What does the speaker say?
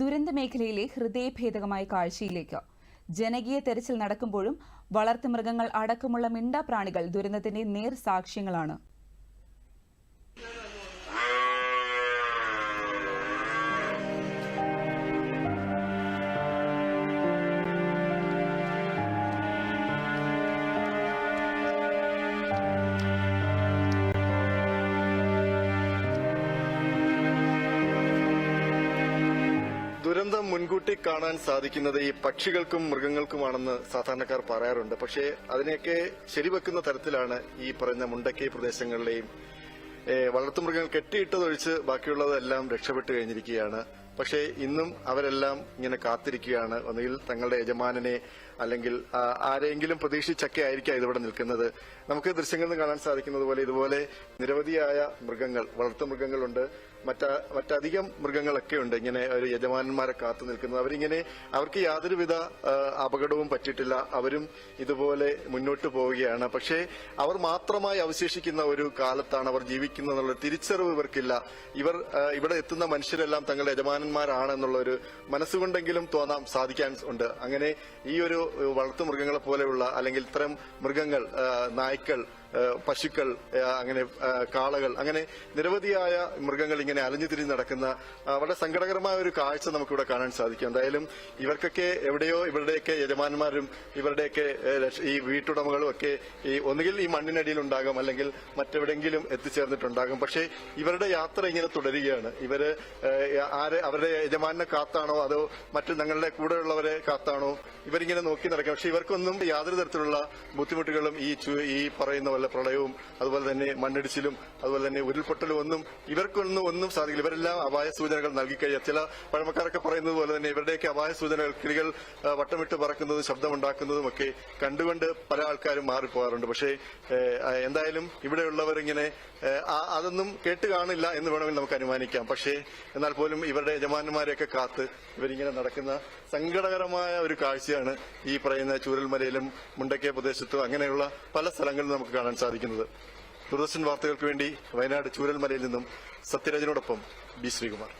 ദുരന്ത മേഖലയിലെ ഹൃദയഭേദകമായ കാഴ്ചയിലേക്ക്. ജനകീയ തെരച്ചിൽ നടക്കുമ്പോഴും വളർത്തുമൃഗങ്ങൾ അടക്കമുള്ള മിണ്ടാപ്രാണികൾ ദുരന്തത്തിന്റെ നേർ സാക്ഷ്യങ്ങളാണ് ദുരന്തം മുൻകൂട്ടി കാണാൻ സാധിക്കുന്നത് ഈ പക്ഷികൾക്കും മൃഗങ്ങൾക്കുമാണെന്ന് സാധാരണക്കാർ പറയാറുണ്ട്. പക്ഷേ അതിനെയൊക്കെ ശരിവെക്കുന്ന തരത്തിലാണ് ഈ പറഞ്ഞ മുണ്ടക്കൈ പ്രദേശങ്ങളിലെയും വളർത്തുമൃഗങ്ങൾ കെട്ടിയിട്ടതൊഴിച്ച് ബാക്കിയുള്ളതെല്ലാം രക്ഷപ്പെട്ടു കഴിഞ്ഞിരിക്കുകയാണ് പക്ഷേ ഇന്നും അവരെല്ലാം ഇങ്ങനെ കാത്തിരിക്കുകയാണ്. ഒന്നുകിൽ തങ്ങളുടെ യജമാനനെ അല്ലെങ്കിൽ ആരെങ്കിലും പ്രതീക്ഷിച്ചൊക്കെ ആയിരിക്കാം ഇതിവിടെ നിൽക്കുന്നത്. നമുക്ക് ദൃശ്യങ്ങളിൽ നിന്ന് കാണാൻ സാധിക്കുന്നത് പോലെ ഇതുപോലെ നിരവധിയായ മൃഗങ്ങൾ വളർത്തുമൃഗങ്ങളുണ്ട് മറ്റ മറ്റധികം മൃഗങ്ങളൊക്കെ ഉണ്ട്. ഇങ്ങനെ ഒരു യജമാനന്മാരെ കാത്തു നിൽക്കുന്നത്. അവരിങ്ങനെ അവർക്ക് യാതൊരുവിധ അപകടവും പറ്റിയിട്ടില്ല. അവരും ഇതുപോലെ മുന്നോട്ട് പോവുകയാണ്. പക്ഷേ അവർ മാത്രമായി അവശേഷിക്കുന്ന ഒരു കാലത്താണ് അവർ ജീവിക്കുന്നത് എന്നുള്ള തിരിച്ചറിവ് ഇവർക്കില്ല. ഇവർ ഇവിടെ എത്തുന്ന മനുഷ്യരെല്ലാം തങ്ങളുടെ യജമാനന്മാരാണ് എന്നുള്ള ഒരു മനസ്സുകൊണ്ടെങ്കിലും തോന്നാൻ സാധിക്കാൻ ഉണ്ട്. അങ്ങനെ ഈ ഒരു വളർത്തു മൃഗങ്ങളെ പോലെയുള്ള അല്ലെങ്കിൽ ഇത്തരം മൃഗങ്ങൾ നായ്ക്കൾ പശുക്കൾ അങ്ങനെ കാളകൾ അങ്ങനെ നിരവധിയായ മൃഗങ്ങൾ ഇങ്ങനെ അലഞ്ഞു തിരിഞ്ഞ് നടക്കുന്ന വളരെ സങ്കടകരമായ ഒരു കാഴ്ച നമുക്കിവിടെ കാണാൻ സാധിക്കും. എന്തായാലും ഇവർക്കൊക്കെ എവിടെയോ ഇവരുടെയൊക്കെ യജമാനന്മാരും ഇവരുടെയൊക്കെ ഈ വീട്ടുടമകളും ഒക്കെ ഈ ഒന്നുകിൽ ഈ മണ്ണിനടിയിൽ ഉണ്ടാകും അല്ലെങ്കിൽ മറ്റെവിടെങ്കിലും എത്തിച്ചേർന്നിട്ടുണ്ടാകും. പക്ഷേ ഇവരുടെ യാത്ര ഇങ്ങനെ തുടരുകയാണ്. ഇവർ ആരെ ആരെ അവരുടെ യജമാനെ കാത്താണോ? അതോ മറ്റു ഞങ്ങളുടെ കൂടെയുള്ളവരെ കാത്താണോ? ഇവരിങ്ങനെ നോക്കി നടക്കാം. പക്ഷെ ഇവർക്കൊന്നും യാതൊരു തരത്തിലുള്ള ബുദ്ധിമുട്ടുകളും ഈ ഈ പറയുന്ന വല്ല പ്രളയവും അതുപോലെ തന്നെ മണ്ണിടിച്ചിലും അതുപോലെ തന്നെ ഉരുൾപൊട്ടലും ഒന്നും ഇവർക്കൊന്നും ഒന്നും സാധിക്കില്ല. ഇവരെല്ലാം അപായ സൂചനകൾ നൽകിക്കഴിഞ്ഞാൽ ചില പഴമക്കാരൊക്കെ പറയുന്നത് പോലെ തന്നെ ഇവരുടെയൊക്കെ അപായ സൂചനകൾ കിളികൾ വട്ടമിട്ട് പറക്കുന്നതും ശബ്ദമുണ്ടാക്കുന്നതും ഒക്കെ കണ്ടുകൊണ്ട് പല ആൾക്കാരും മാറിപ്പോകാറുണ്ട്. പക്ഷേ എന്തായാലും ഇവിടെയുള്ളവർ ഇങ്ങനെ അതൊന്നും കേട്ട് കാണില്ല എന്ന് വേണമെങ്കിൽ നമുക്ക് അനുമാനിക്കാം. പക്ഷേ എന്നാൽ പോലും ഇവരുടെ യജമാനന്മാരെയൊക്കെ കാത്ത് ഇവരിങ്ങനെ നടക്കുന്ന സങ്കടകരമായ ഒരു കാഴ്ചയാണ് ഈ പറയുന്ന ചൂരൽമലയിലും മുണ്ടക്കയ പ്രദേശത്തും അങ്ങനെയുള്ള പല സ്ഥലങ്ങളിലും നമുക്ക് കാണാൻ സാധിക്കുന്നത്. ദൂരദർശൻ വാർത്തകൾക്ക് വേണ്ടി വയനാട് ചൂരൽമലയിൽ നിന്നും സത്യരാജനോടൊപ്പം ബി ശ്രീകുമാർ.